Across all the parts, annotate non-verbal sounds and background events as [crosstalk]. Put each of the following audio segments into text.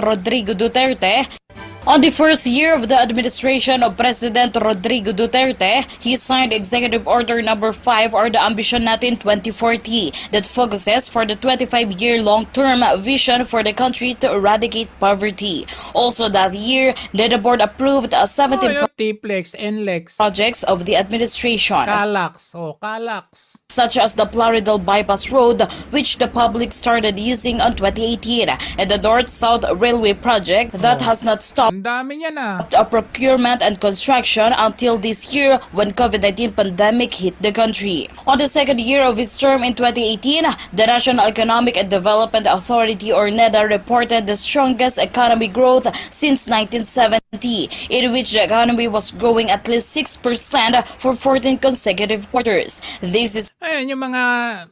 Rodrigo Duterte. On the first year of the administration of President Rodrigo Duterte, he signed Executive Order Number 5 or the Ambition Natin 2040 that focuses for the 25-year long-term vision for the country to eradicate poverty. Also that year, the board approved uh, 17 Oh, T-Plex, NLEX, projects of the administration. Oh, Calax. such as the Plaridel Bypass Road, which the public started using on 2018, and the North-South Railway Project that has not stopped Ang dami niya na. uh, procurement and construction until this year when COVID-19 pandemic hit the country. On the second year of his term in 2018, the National Economic and Development Authority or NEDA reported the strongest economic growth since 1970, in which the economy was growing at least 6% for 14 consecutive quarters. This is Ayan, yung mga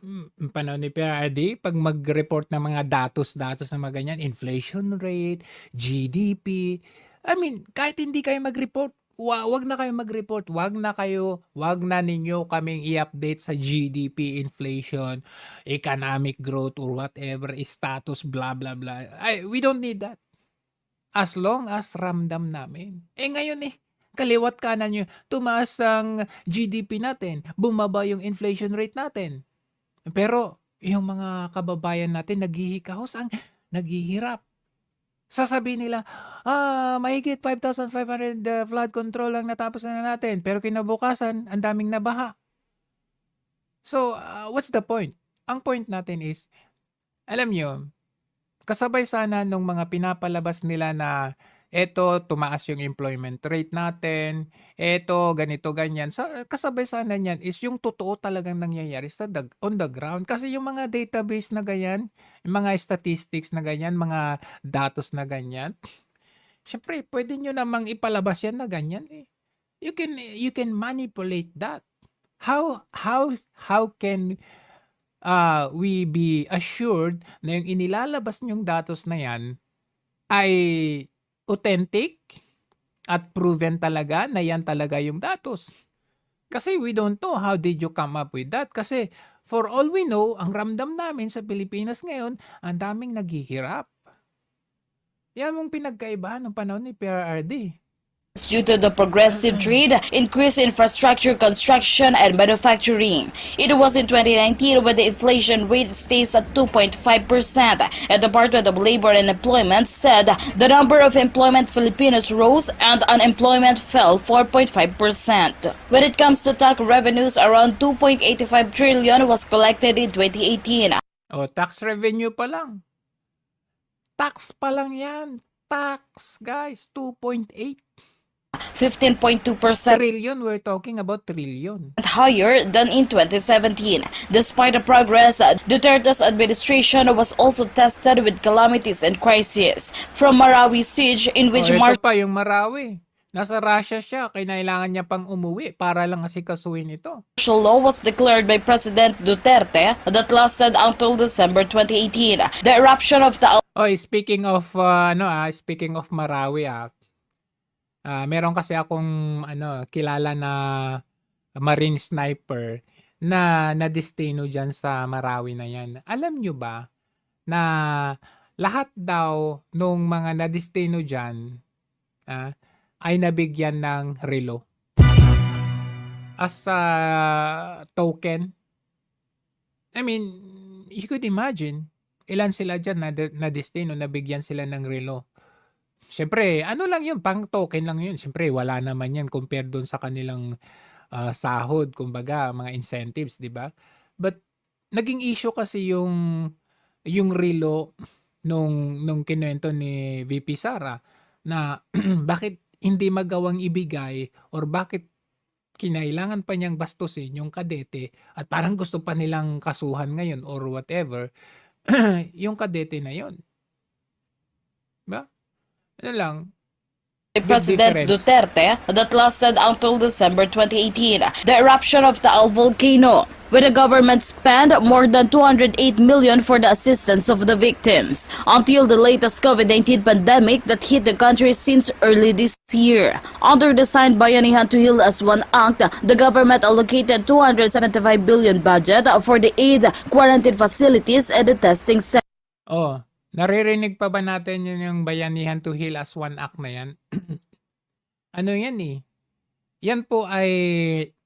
mm, panahon ni PRD, pag mag-report ng mga datos-datos na mga ganyan, inflation rate, GDP, I mean, kahit hindi kayo mag-report, wa wag na kayo mag-report, wag na kayo, wag na ninyo kaming i-update sa GDP, inflation, economic growth, or whatever, status, blah, blah, blah. Ay, we don't need that. As long as ramdam namin. Eh ngayon eh, kaliwat kanan nyo, tumaas ang GDP natin, bumaba yung inflation rate natin. Pero yung mga kababayan natin naghihikahos ang naghihirap. Sasabihin nila, ah, mahigit 5,500 uh, flood control lang natapos na natin, pero kinabukasan, ang daming nabaha. So, uh, what's the point? Ang point natin is, alam nyo, kasabay sana nung mga pinapalabas nila na eto tumaas yung employment rate natin, eto ganito ganyan. Sa kasabay sana niyan is yung totoo talagang nangyayari sa the, on the ground kasi yung mga database na ganyan, yung mga statistics na ganyan, mga datos na ganyan. Syempre, pwede nyo namang ipalabas yan na ganyan eh. You can you can manipulate that. How how how can uh, we be assured na yung inilalabas nyong datos na yan ay authentic at proven talaga na yan talaga yung datos. Kasi we don't know how did you come up with that. Kasi for all we know, ang ramdam namin sa Pilipinas ngayon, ang daming naghihirap. Yan mong pinagkaibahan ng panahon ni PRRD. Due to the progressive trade, increased infrastructure construction and manufacturing. It was in 2019 when the inflation rate stays at 2.5%. And the Department of Labor and Employment said the number of employment Filipinos rose and unemployment fell 4.5%. When it comes to tax revenues, around 2.85 trillion was collected in 2018. O, tax revenue pa lang. Tax pa lang yan. Tax, guys. 2.8 15.2% trillion. We're talking about trillion. higher than in 2017. Despite the progress, Duterte's administration was also tested with calamities and crises. From Marawi siege, in which o, ito martial pa yung Marawi. Nasa Russia siya. Kailangan niya pang umuwi para lang asikasuhin ito. law was declared by President Duterte that lasted until December 2018. The eruption of the Oh, speaking of uh, ano ah, speaking of Marawi ah. Ah, meron kasi akong ano kilala na marine sniper na nadestino diyan sa Marawi na 'yan. Alam nyo ba na lahat daw nung mga nadestino diyan ah, ay nabigyan ng relo as a token. I mean, you could imagine ilan sila dyan na, na destino na bigyan sila ng relo. Siyempre, ano lang yun, pang token lang yun. Siyempre, wala naman yan compared doon sa kanilang ah, sahod, kumbaga, mga incentives, di ba? But, naging issue kasi yung yung relo nung nung kinuwento ni VP Sara na [clears throat] bakit hindi magawang ibigay or bakit kinailangan pa niyang bastusin yung kadete at parang gusto pa nilang kasuhan ngayon or whatever [clears throat] yung kadete na yon. Ba? Ano lang, President difference. Duterte that lasted until December 2018. The eruption of Taal volcano, where the government spent more than 208 million for the assistance of the victims, until the latest COVID-19 pandemic that hit the country since early this year. Under the signed Bayanihan to Heal as One Act, the government allocated 275 billion budget for the aid, quarantine facilities, and the testing centers. oh, Naririnig pa ba natin yun yung Bayanihan to Heal as One Act na yan? [clears throat] ano yan eh? Yan po ay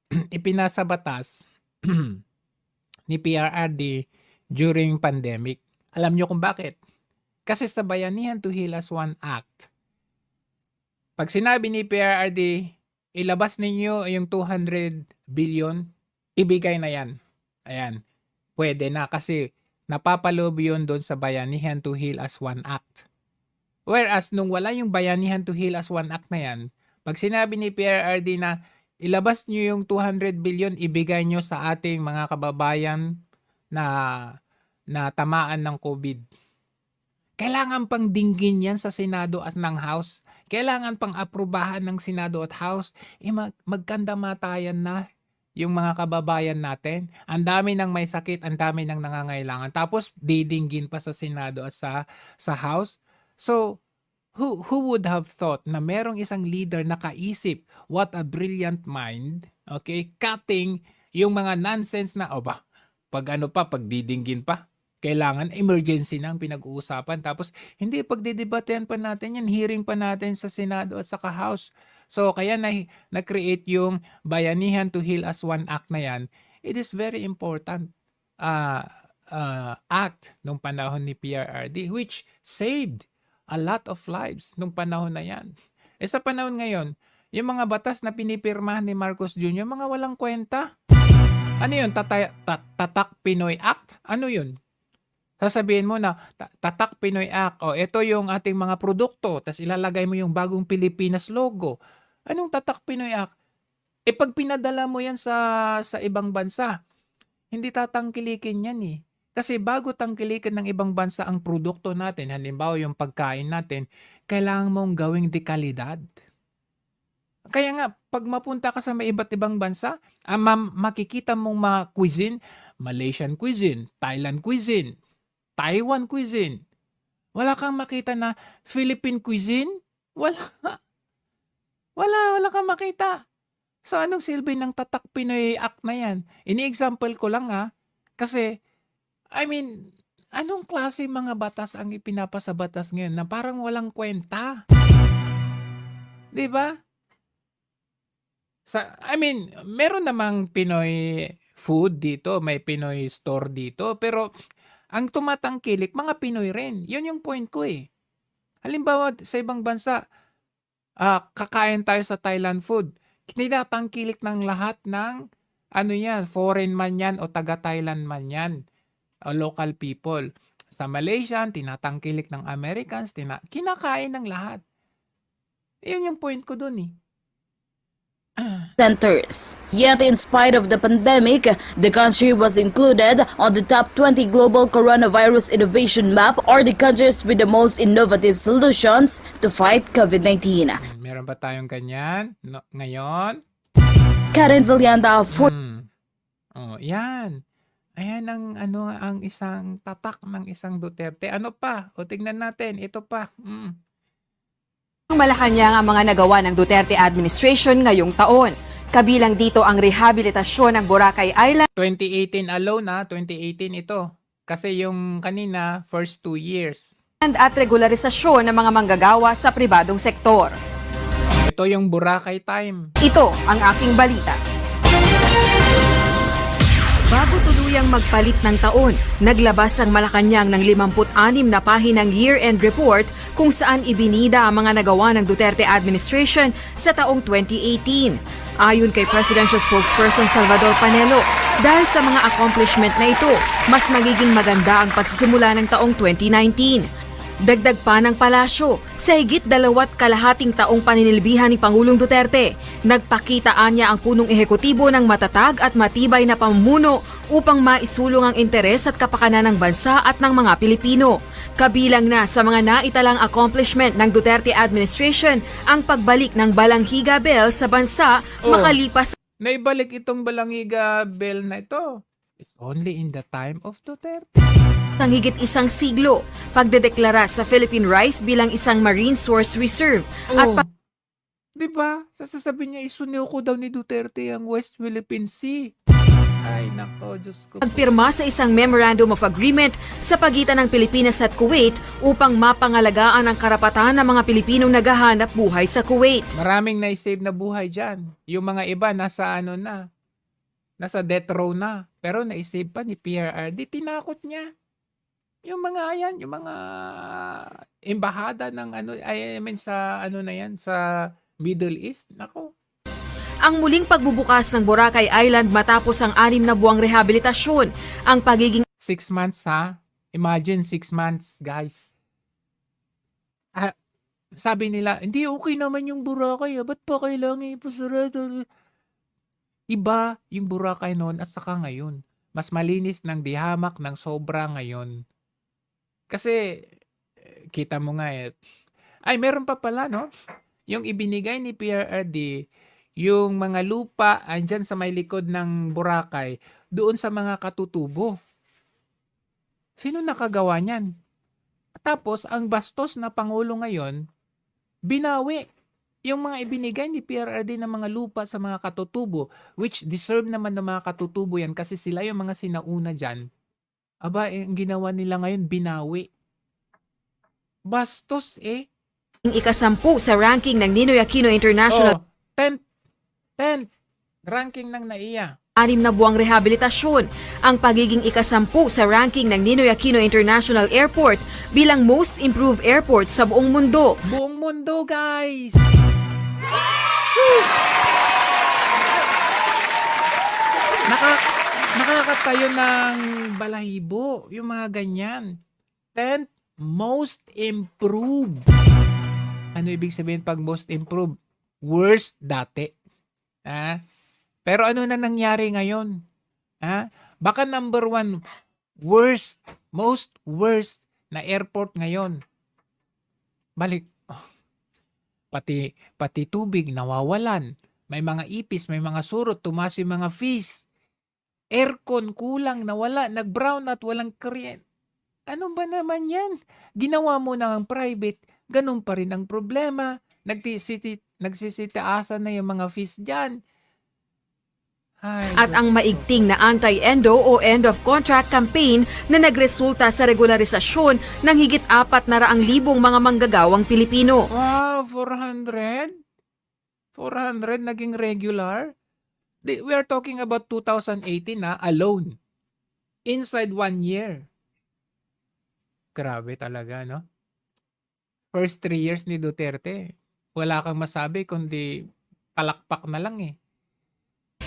[clears throat] ipinasa batas [clears throat] ni PRRD during pandemic. Alam nyo kung bakit? Kasi sa Bayanihan to Heal as One Act, pag sinabi ni PRRD, ilabas ninyo yung 200 billion, ibigay na yan. Ayan. Pwede na kasi napapaloob yun doon sa Bayanihan to Heal as One Act. Whereas nung wala yung Bayanihan to Heal as One Act na yan, pag sinabi ni PRRD na ilabas nyo yung 200 billion, ibigay nyo sa ating mga kababayan na na tamaan ng COVID. Kailangan pang dinggin yan sa Senado at ng House. Kailangan pang aprubahan ng Senado at House. Eh, mag- magkandamatayan na yung mga kababayan natin. Ang dami ng may sakit, ang dami ng nangangailangan. Tapos didinggin pa sa Senado at sa sa House. So, who who would have thought na merong isang leader na kaisip, what a brilliant mind, okay, cutting yung mga nonsense na, o ba, pag ano pa, pag didinggin pa, kailangan emergency na ang pinag-uusapan. Tapos, hindi, pagdidebatehan pa natin yan, hearing pa natin sa Senado at saka House. So, kaya na, na-create yung Bayanihan to Heal as One Act na yan. It is very important uh, uh, act nung panahon ni PRRD which saved a lot of lives nung panahon na yan. E sa panahon ngayon, yung mga batas na pinipirmahan ni Marcos Jr., mga walang kwenta. Ano yun? Tatay, tat- tatak Pinoy Act? Ano yun? Sasabihin mo na, "Ta- Tatak Pinoy Act, o ito yung ating mga produkto, tapos ilalagay mo yung bagong Pilipinas logo. Anong Tatak Pinoy Act? E pag pinadala mo yan sa, sa ibang bansa, hindi tatangkilikin yan eh. Kasi bago tangkilikin ng ibang bansa ang produkto natin, halimbawa yung pagkain natin, kailangan mong gawing dekalidad. Kaya nga, pag mapunta ka sa may iba't ibang bansa, ah, ma- makikita mong mga cuisine, Malaysian cuisine, Thailand cuisine, Taiwan cuisine. Wala kang makita na Philippine cuisine? Wala. Wala, wala kang makita. So anong silbi ng Tatak Pinoy Act na yan? Ini-example ko lang ha. Kasi, I mean, anong klase mga batas ang ipinapasa batas ngayon na parang walang kwenta? 'Di ba? Sa I mean, meron namang Pinoy food dito, may Pinoy store dito, pero ang tumatangkilik mga Pinoy rin. 'Yun yung point ko eh. Halimbawa sa ibang bansa, ah, kakain tayo sa Thailand food. Tinatangkilik ng lahat ng ano yan, foreign man yan o taga Thailand man yan, o local people. Sa Malaysia, tinatangkilik ng Americans, tina kinakain ng lahat. Yun yung point ko dun eh. Centers. Yet, in spite of the pandemic, the country was included on the top 20 global coronavirus innovation map or the countries with the most innovative solutions to fight COVID-19. Hmm, Meron ba tayong ganyan no, ngayon? Karen Villanda for Hmm. Oh, yan. Ayan ang ano ang isang tatak ng isang Duterte. Ano pa? O tignan natin, ito pa. Mm. Ang Malacanang ang mga nagawa ng Duterte administration ngayong taon. Kabilang dito ang rehabilitasyon ng Boracay Island 2018 alone na, 2018 ito. Kasi yung kanina, first two years. at regularisasyon ng mga manggagawa sa pribadong sektor. Ito yung Boracay time. Ito ang aking balita. Bago tuluyang magpalit ng taon, naglabas ang Malacanang ng 56 na pahinang year-end report kung saan ibinida ang mga nagawa ng Duterte administration sa taong 2018. Ayon kay Presidential Spokesperson Salvador Panelo, dahil sa mga accomplishment na ito, mas magiging maganda ang pagsisimula ng taong 2019. Dagdag pa ng palasyo, sa higit dalawat kalahating taong paninilbihan ni Pangulong Duterte, nagpakitaan niya ang punong ehekutibo ng matatag at matibay na pamumuno upang maisulong ang interes at kapakanan ng bansa at ng mga Pilipino. Kabilang na sa mga naitalang accomplishment ng Duterte administration ang pagbalik ng Balanghiga Bell sa bansa Oh. makalipas Naibalik itong Balangiga Bell na ito. It's only in the time of Duterte. Ng higit isang siglo, pagdedeklara sa Philippine Rice bilang isang marine source reserve at Oh. Di ba? Sasasabihin niya, isunuko daw ni Duterte ang West Philippine Sea. Ay, nako, Diyos ko. Nagpirma sa isang Memorandum of Agreement sa pagitan ng Pilipinas at Kuwait upang mapangalagaan ang karapatan ng mga Pilipinong naghahanap buhay sa Kuwait. Maraming na-save na buhay dyan. Yung mga iba, nasa ano na, nasa death row na. Pero na-save pa ni PRRD. Tinakot niya. Yung mga ayan, yung mga embahada ng ano, I mean sa ano na yan, sa Middle East. Nako, Ang muling pagbubukas ng Boracay Island matapos ang anim na buwang rehabilitasyon, ang pagiging six months ha. Imagine six months, guys. Ah, sabi nila, hindi okay naman yung Boracay. Ah. Ba't pa kailangan ipasarado? Iba yung Boracay noon at saka ngayon. Mas malinis ng dihamak ng sobra ngayon. Kasi, eh, kita mo nga eh. Ay, meron pa pala, no? Yung ibinigay ni PRRD, yung mga lupa andyan sa may likod ng Boracay, doon sa mga katutubo. Sino nakagawa niyan? Tapos, ang bastos na Pangulo ngayon, binawi yung mga ibinigay ni PRRD ng mga lupa sa mga katutubo, which deserve naman ng mga katutubo yan kasi sila yung mga sinauna dyan. Aba, eh, ang ginawa nila ngayon, binawi. Bastos eh. ikasampu sa ranking ng Ninoy Aquino International Oh, 10, 10, ranking ng NAIA. anim na buwang rehabilitasyon, ang pagiging ikasampu sa ranking ng Ninoy Aquino International Airport bilang most improved airport sa buong mundo. Buong mundo, guys! Naka, nakakatayo ng balahibo, yung mga ganyan. 10th, most improved. Ano ibig sabihin pag most improved? Worst dati. Ha? Pero ano na nangyari ngayon? Ha? Baka number one, worst, most worst na airport ngayon. Balik. [sighs] Pati, pati tubig nawawalan. May mga ipis, may mga surot, tumaas yung mga fees. Aircon kulang, nawala, nag-brown at walang kuryente. Ano ba naman yan? Ginawa mo na ang private, ganun pa rin ang problema. Nagtisiti, nagsisitaasan na yung mga fees dyan. Ay, At ang maigting na anti-endo o end of contract campaign na nagresulta sa regularisasyon ng higit apat na raang libong mga manggagawang Pilipino. Wow, 400? 400 naging regular? We are talking about 2018 na alone. Inside one year. Grabe talaga, no? First three years ni Duterte, wala kang masabi kundi palakpak na lang eh.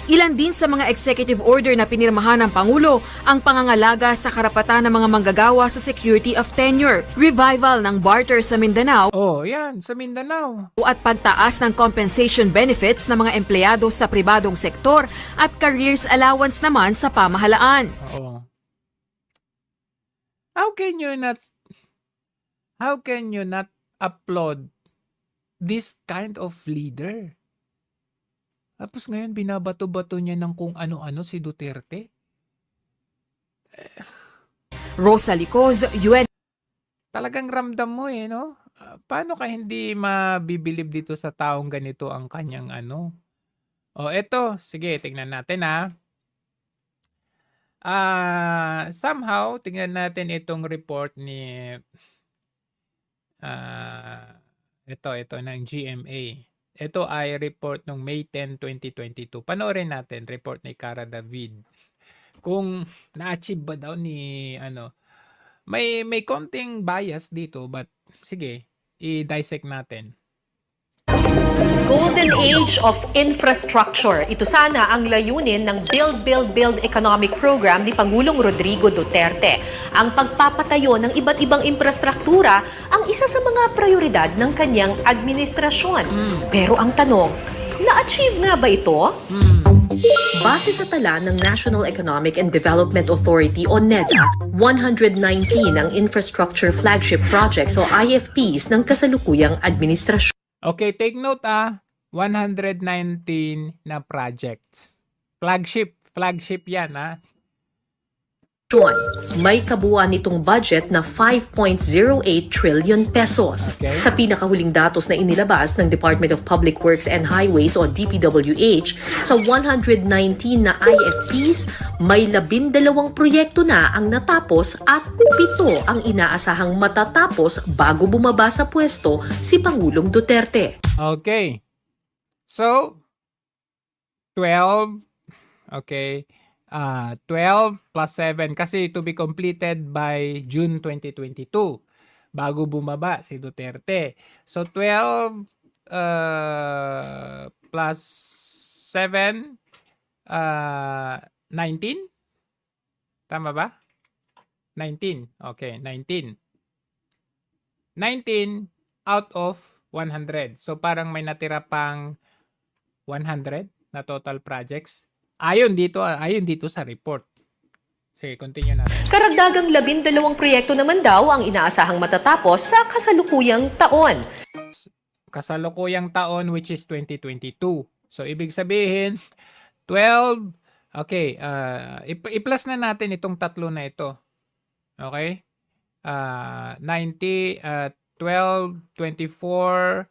Ilan din sa mga executive order na pinirmahan ng Pangulo ang pangangalaga sa karapatan ng mga manggagawa sa security of tenure, revival ng barter sa Mindanao Oh, yan, sa Mindanao. at pagtaas ng compensation benefits ng mga empleyado sa pribadong sektor at careers allowance naman sa pamahalaan. Oo. How can you not how can you not applaud this kind of leader? Tapos ngayon binabato-bato niya ng kung ano-ano si Duterte. Rosa Licoz, UN Talagang ramdam mo eh, no? Ah, paano ka hindi mabibilib dito sa taong ganito ang kanyang ano? O eto, sige, tingnan natin ha. Ah, somehow tingnan natin itong report ni ah ito ito ng GMA. Ito ay report ng May 10, 2022. Panoorin natin report ni Cara David. Kung na-achieve ba daw ni ano may may konting bias dito but sige, i-dissect natin. Golden Age of Infrastructure. Ito sana ang layunin ng Build, Build, Build Economic Program ni Pangulong Rodrigo Duterte. Ang pagpapatayo ng iba't ibang infrastruktura ang isa sa mga prioridad ng kanyang administrasyon. Pero ang tanong, na-achieve nga ba ito? Base sa tala ng National Economic and Development Authority o NEDA, 119 ang infrastructure flagship projects o IFPs ng kasalukuyang administrasyon. Okay, take note ah. 119 na projects. Flagship, flagship 'yan ah. May kabuuan nitong budget na 5.08 trillion pesos. Okay. Sa pinakahuling datos na inilabas ng Department of Public Works and Highways o DPWH, sa 119 na IFPs, may labindalawang proyekto na ang natapos at pito ang inaasahang matatapos bago bumaba sa pwesto si Pangulong Duterte. Okay. So, 12, okay, uh, 12 plus 7 kasi to be completed by June 2022 bago bumaba si Duterte. So, 12 uh, plus 7, uh, 19? Tama ba? 19. Okay, 19. 19 out of 100. So parang may natira pang 100 na total projects. Ayon dito, ayon dito sa report. Sige, continue natin. Karagdagang labindalawang proyekto naman daw ang inaasahang matatapos sa kasalukuyang taon. Kasalukuyang taon which is 2022. So ibig sabihin 12 Okay, uh, i-plus na natin itong tatlo na ito. Okay? Uh, 90 uh, 12 24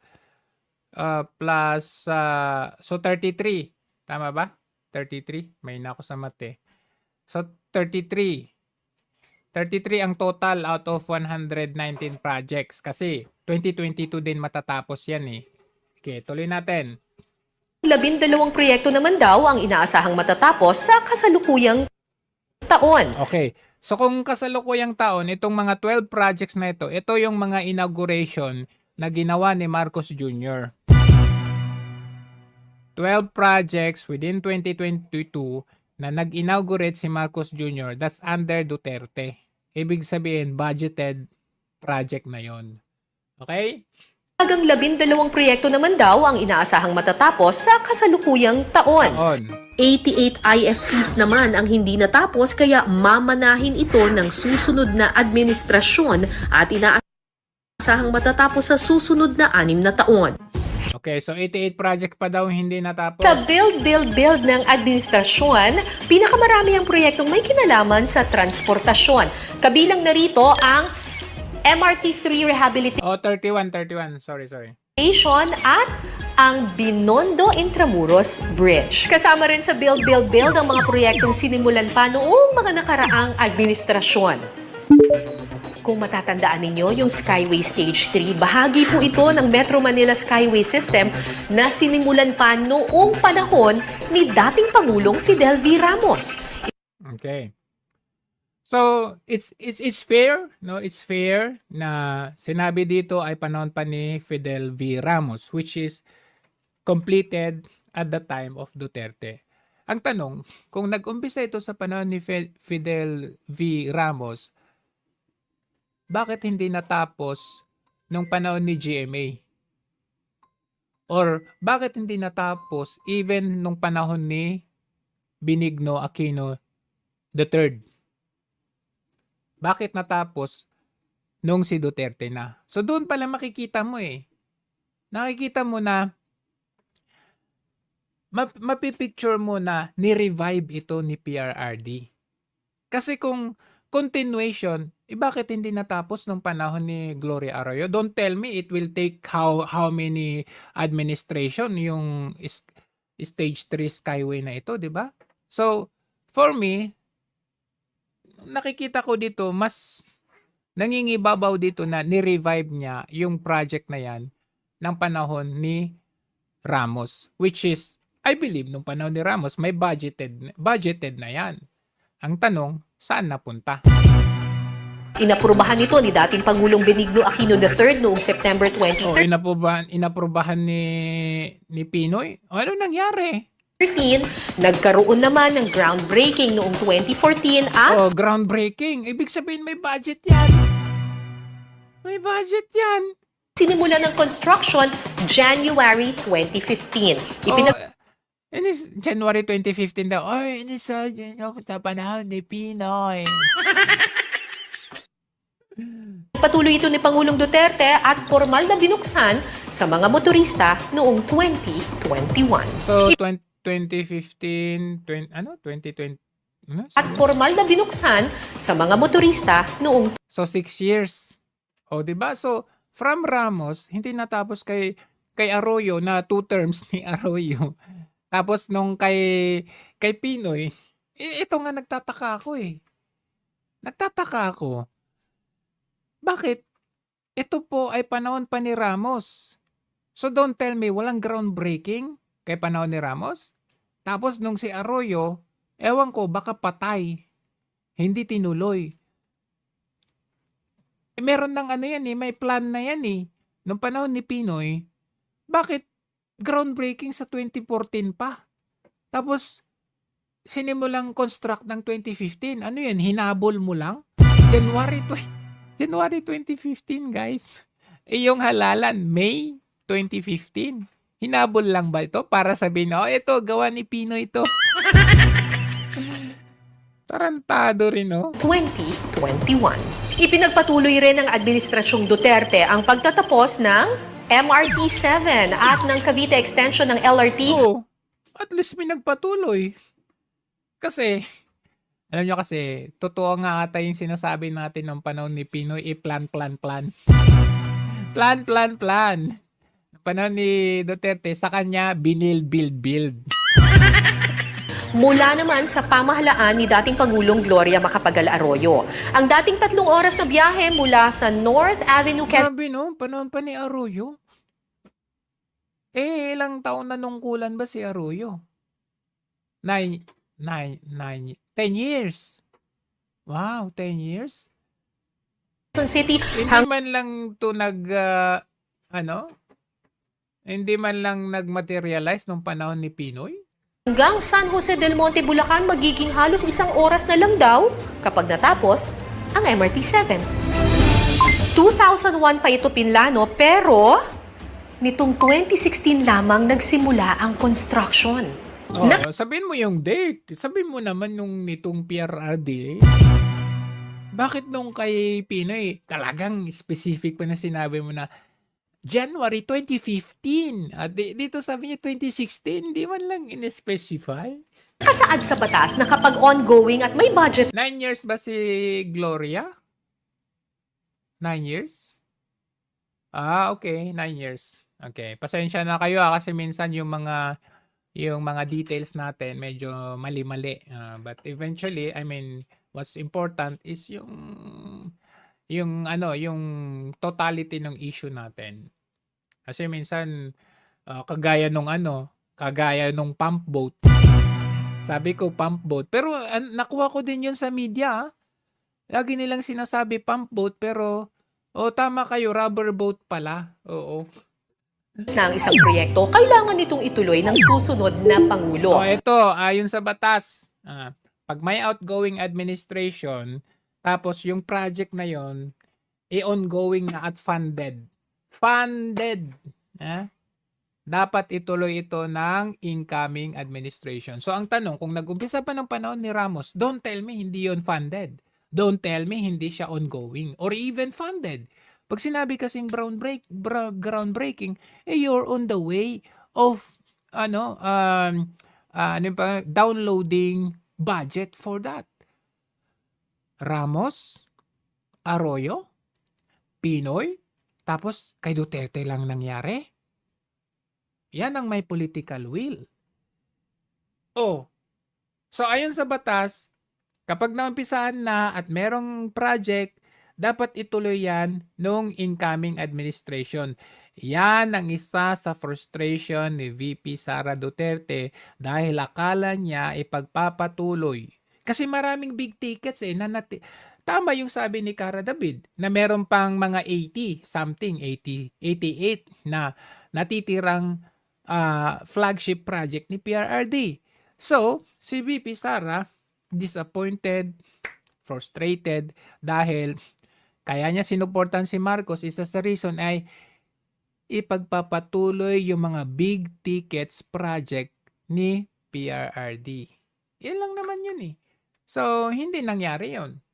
uh, plus uh, so 33. Tama ba? 33. May na ako sa mate. So 33. 33 ang total out of 119 projects kasi 2022 din matatapos yan eh. Okay, tuloy natin. Labindalawang proyekto naman daw ang inaasahang matatapos sa kasalukuyang taon. Okay. So kung kasalukuyang taon, itong mga 12 projects na ito, ito yung mga inauguration na ginawa ni Marcos Jr. 12 projects within 2022 na nag-inaugurate si Marcos Jr. That's under Duterte. Ibig sabihin, budgeted project na yon. Okay? Hanggang labindalawang proyekto naman daw ang inaasahang matatapos sa kasalukuyang taon. On. 88 IFPs naman ang hindi natapos kaya mamanahin ito ng susunod na administrasyon at inaasahang matatapos sa susunod na anim na taon. Okay, so 88 project pa daw hindi natapos. Sa build, build, build ng administrasyon, pinakamarami ang proyektong may kinalaman sa transportasyon. Kabilang narito ang MRT3 Rehabilitation Oh, 31, 31. Sorry, sorry. at ang Binondo Intramuros Bridge. Kasama rin sa build, build, build ang mga proyektong sinimulan pa noong mga nakaraang administrasyon. Kung matatandaan ninyo, yung Skyway Stage 3, bahagi po ito ng Metro Manila Skyway System na sinimulan pa noong panahon ni dating Pangulong Fidel V. Ramos. Okay. So, it's it's it's fair, no? It's fair na sinabi dito ay panahon pa ni Fidel V. Ramos which is completed at the time of Duterte. Ang tanong, kung nag-umpisa ito sa panahon ni Fidel V. Ramos, bakit hindi natapos nung panahon ni GMA? Or bakit hindi natapos even nung panahon ni Benigno Aquino III? Bakit natapos nung si Duterte na? So doon pala makikita mo eh. Nakikita mo na map- mapipicture mo na ni-revive ito ni PRRD. Kasi kung continuation, eh bakit hindi natapos nung panahon ni Gloria Arroyo? Don't tell me it will take how how many administration yung is, stage 3 skyway na ito, 'di ba? So, for me, nakikita ko dito mas nangingibabaw dito na ni-revive niya yung project na yan ng panahon ni Ramos which is I believe nung panahon ni Ramos may budgeted budgeted na yan. Ang tanong, saan napunta? Inaprubahan ito ni dating Pangulong Benigno Aquino III noong September O 2013 inaprobahan, inaprobahan ni ni Pinoy? O ano nangyari? Nagkaroon naman ng groundbreaking noong 2014 at O groundbreaking. Ibig sabihin may budget yan. May budget yan. sinimulan ng construction January 2015. Ipinag- oh, inis, January 2015 daw. Oy, inis sa, sa panahon ni Pinoy. [laughs] Patuloy ito ni Pangulong Duterte at formal na binuksan sa mga motorista noong 2021. So, 20, 2015, 20, ano? 2020, Ano? at formal na binuksan sa mga motorista noong So, six years. O, di ba? So, from Ramos, hindi natapos kay, kay Arroyo na two terms ni Arroyo. Tapos, nung kay, kay Pinoy, eh, ito nga nagtataka ako eh. Nagtataka ako. Bakit? Ito po ay panahon pa ni Ramos. So, don't tell me, walang groundbreaking kay panahon ni Ramos? Tapos, nung si Arroyo, ewan ko, baka patay. Hindi tinuloy. Eh, meron ng ano yan eh, may plan na yan eh. Nung panahon ni Pinoy, bakit groundbreaking sa 2014 pa? Tapos, sinimulang construct ng 2015. Ano yan, hinabol mo lang? January 20, [laughs] January 2015, guys. Eh, yung halalan, May 2015. Hinabol lang ba ito para sabihin, oh, ito, gawa ni Pinoy ito. [laughs] Tarantado rin, oh. 2021. Ipinagpatuloy rin ng Administrasyong Duterte ang pagtatapos ng MRT-7 at ng Cavite Extension ng LRT Oo. At least may nagpatuloy. Kasi, alam nyo kasi, totoo nga ata yung sinasabi natin ng panahon ni Pinoy, i-plan, plan, plan. plan, [laughs] plan, plan. Ng panahon ni Duterte, sa kanya, binil, build, build. Mula naman sa pamahalaan ni dating Pangulong Gloria Macapagal Arroyo. Ang dating tatlong oras na biyahe mula sa North Avenue, Quezon Grabe no, panahon pa ni Arroyo. Eh, ilang taon na nungkulan ba si Arroyo? Nine, nine, nine, ten years. Wow, ten years? City Hindi man lang to nag ah, ano? Hindi man lang nagmaterialize nung panahon ni Pinoy? Hanggang San Jose del Monte, Bulacan magiging halos isang oras na lang daw kapag natapos ang MRT-7. 2001 pa ito pinlano pero nitong 2016 lamang nagsimula ang construction. Oh, sabihin mo yung date. Sabihin mo naman nung nitong PRRD. Bakit nung kay Pinoy, talagang specific pa na sinabi mo na January 2015. At di- dito sabi niya 2016, hindi man lang in-specify. Kasaad sa batas na kapag ongoing at may budget Nine years ba si Gloria? Nine years? Ah, okay. Nine years. Okay. Pasensya na kayo ah, kasi minsan yung mga yung mga details natin medyo mali-mali. Ah, but eventually, I mean, what's important is yung yung ano, yung totality ng issue natin. Kasi minsan ah, kagaya nung ano, kagaya nung pump boat. Sabi ko pump boat. Pero an- nakuha ko din yun sa media. ah. Lagi nilang sinasabi pump boat pero oh tama kayo rubber boat pala. Oo. ng isang proyekto, kailangan itong ituloy ng susunod na Pangulo. Oh, ito ayon sa batas. ah, pag may outgoing administration tapos yung project na yon e ongoing na at funded. Funded. Ah? Dapat ituloy ito ng incoming administration. So ang tanong, kung nag-umpisa pa ng panahon ni Ramos, don't tell me hindi yon funded. Don't tell me hindi siya ongoing or even funded. Pag sinabi kasing ground break, bra- groundbreaking, eh you're on the way of ano um ah, ano pa downloading budget for that. Ramos, Arroyo, Pinoy, tapos kay Duterte lang nangyari. Yan ang may political will. Oh. So ayon sa batas, kapag naumpisahan na at merong project, dapat ituloy yan nung incoming administration. Yan ang isa sa frustration ni VP Sara Duterte dahil akala niya ipagpapatuloy. Kasi maraming big tickets eh. Na nati- Tama yung sabi ni Cara David na meron pang mga 80, something, 80, 88 na natitirang ah, flagship project ni PRRD. So, si VP Sara, disappointed, frustrated, dahil kaya niya sinuportan si Marcos, isa sa reason ay ipagpapatuloy yung mga big tickets project ni PRRD. Yan lang naman yun eh. So, hindi nangyari yun.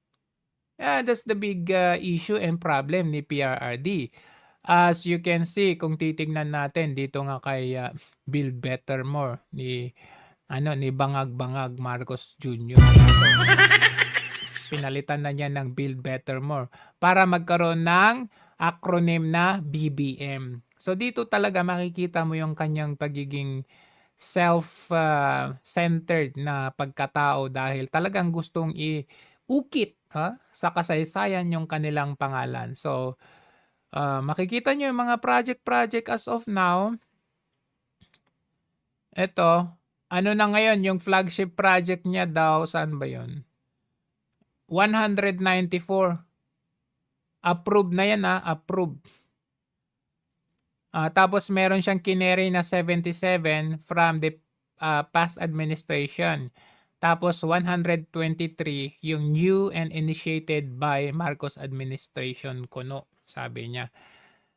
Yeah, that's the big uh, issue and problem ni PRRD. As you can see, kung titignan natin dito nga kay uh, Build Better More ni ano, ni Bangag-Bangag Marcos Jr. [laughs] Pinalitan na niya ng Build Better More para magkaroon ng acronym na BBM. So dito talaga makikita mo yung kanyang pagiging self-centered na pagkatao dahil talagang gustong i-ukit ha, sa kasaysayan yung kanilang pangalan. So ah, makikita nyo yung mga project-project as of now. Ito, ano na ngayon, yung flagship project niya daw, saan ba yun? 194. Approved na yan ha, approved. Ah, tapos meron siyang kineri na 77 from the ah, past administration. Tapos 123 yung new and initiated by Marcos administration kuno, sabi niya.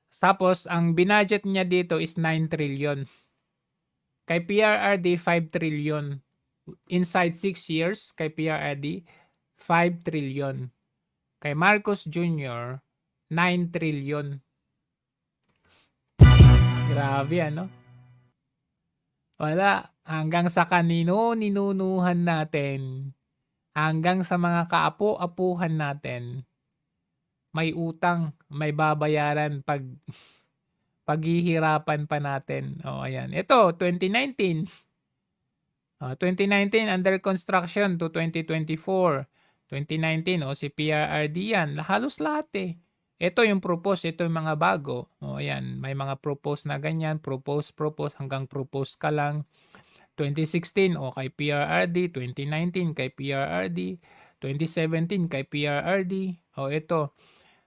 Tapos ang binudget niya dito is 9 trillion. Kay PRRD 5 trillion. Inside 6 years kay PRRD 5 trillion. Kay Marcos Jr. 9 trillion. Grabe ano? Wala. Hanggang sa kanino ninunuhan natin. Hanggang sa mga kaapo-apuhan natin. May utang, may babayaran pag [laughs] paghihirapan pa natin. O ayan. Ito, 2019. Ah, 2019 under construction to 2024. 2019 o si PRRD yan. Halos lahat eh. Ito yung propose, ito yung mga bago. O ayan, may mga propose na ganyan, propose, propose, hanggang propose ka lang. 2016 o kay PRRD, 2019 kay PRRD, 2017 kay PRRD. O ito,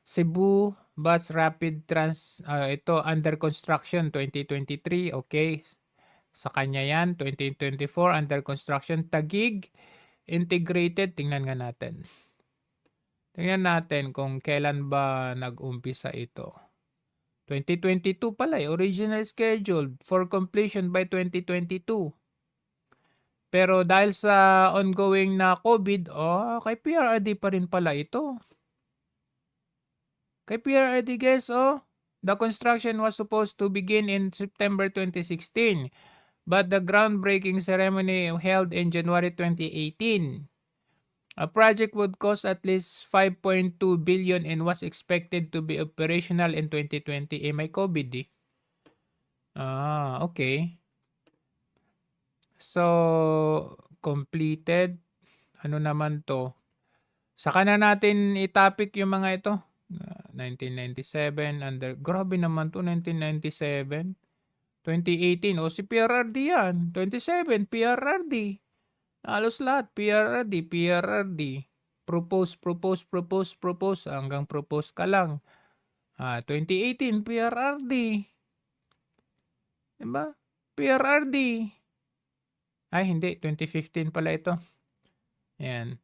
Cebu Bus Rapid Trans, ah, ito under construction 2023, okay. Sa kanya yan, 2024 under construction. Tagig Integrated, tingnan nga natin. Tingnan natin kung kailan ba nag-umpisa ito. 2022 pala eh, original scheduled for completion by 2022. Pero dahil sa ongoing na COVID, oh, kay PRRD pa rin pala ito. Kay PRRD guys, oh, the construction was supposed to begin in September 2016, but the groundbreaking ceremony held in January 2018. A project would cost at least 5.2 billion and was expected to be operational in 2020. Eh, may COVID eh. Ah, okay. So, completed. Ano naman to? Saka na natin i-topic yung mga ito. Ah, 1997 under grabe naman to 1997 2018 o si PRRD yan 27 PRRD halos lahat PRRD PRRD propose propose propose propose hanggang propose ka lang ah 2018 PRRD diba PRRD ay hindi 2015 pala ito yan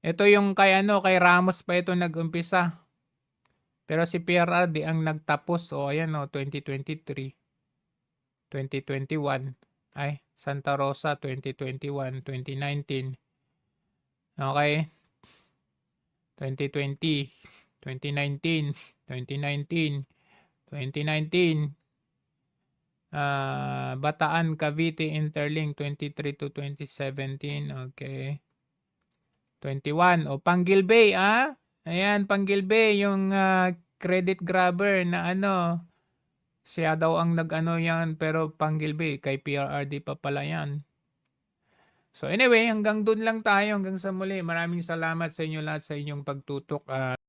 ito yung kay ano, kay Ramos pa ito nag-umpisa. Pero si PRRD ang nagtapos. O, ayan o, 2023. 2021. Ay, Santa Rosa, 2021, 2019. Okay. 2020, 2019, 2019, 2019. Ah, Bataan, Cavite, Interlink, 23 to 2017. Okay. 21. O, Panggil Bay, ah? Ayan, Panggil Bay, yung ah, credit grabber na ano, siya daw ang nag-ano yan, pero Panggil Bay, kay PRRD pa pala yan. So anyway, hanggang dun lang tayo, hanggang sa muli. Maraming salamat sa inyo lahat sa inyong pagtutok. ah,